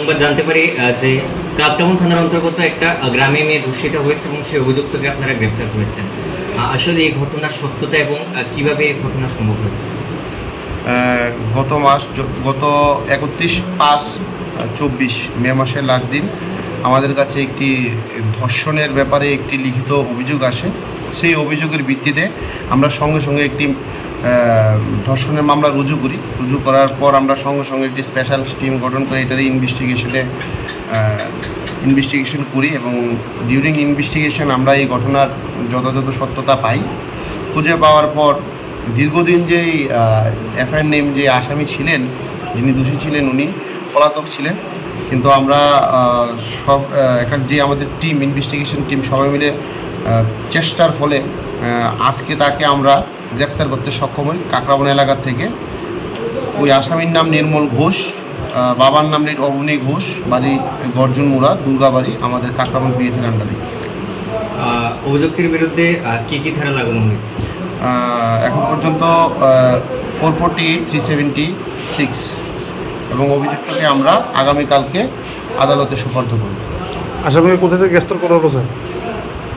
সংবাদ জানতে পারি যে কাপটাউন থানার অন্তর্গত একটা গ্রামে মেয়ে ধর্ষিত হয়েছে এবং সেই অভিযুক্তকে আপনারা গ্রেপ্তার করেছেন। আসলে এই ঘটনার সত্যতা এবং কীভাবে এই ঘটনা সম্ভব হয়েছে? গত মাস, গত একত্রিশ পাঁচ চব্বিশ মে মাসের লাস্ট দিন আমাদের কাছে একটি ধর্ষণের ব্যাপারে একটি লিখিত অভিযোগ আসে। সেই অভিযোগের ভিত্তিতে আমরা সঙ্গে সঙ্গে একটি ধর্ষণের মামলা রুজু করি। রুজু করার পর আমরা সঙ্গে সঙ্গে একটি স্পেশাল টিম গঠন করে এটার ইনভেস্টিগেশনে ইনভেস্টিগেশন করি এবং ডিউরিং ইনভেস্টিগেশন আমরা এই ঘটনার যথাযথ সত্যতা পাই। খুঁজে পাওয়ার পর দীর্ঘদিন যে এফআইআর নেম যে আসামি ছিলেন, যিনি দোষী ছিলেন উনি, পলাতক ছিলেন। কিন্তু আমরা সব একটা যে আমাদের টিম ইনভেস্টিগেশন টিম সবাই মিলে চেষ্টার ফলে আজকে তাকে আমরা গ্রেপ্তার করতে সক্ষম হই কাকরাবন এলাকার থেকে। ওই আসামির নাম নির্মল ঘোষ বাবার নাম অবনী ঘোষ বাড়ি গর্জন মুড়া দুর্গাবাড়ি আমাদের কাকরাবন বিএসের আন্ডারে অভিযুক্তির বিরুদ্ধে কী কী ধারা লাগানো হয়েছে? এখন পর্যন্ত four forty eight three seventy six এবং অভিযুক্তকে আমরা আগামীকালকে আদালতে সুপর্দ করব। আসামিকে কোথা থেকে গ্রেফতার করা হলো স্যার?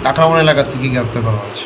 কাকরাবন এলাকা থেকে গ্রেপ্তার করা হয়েছে।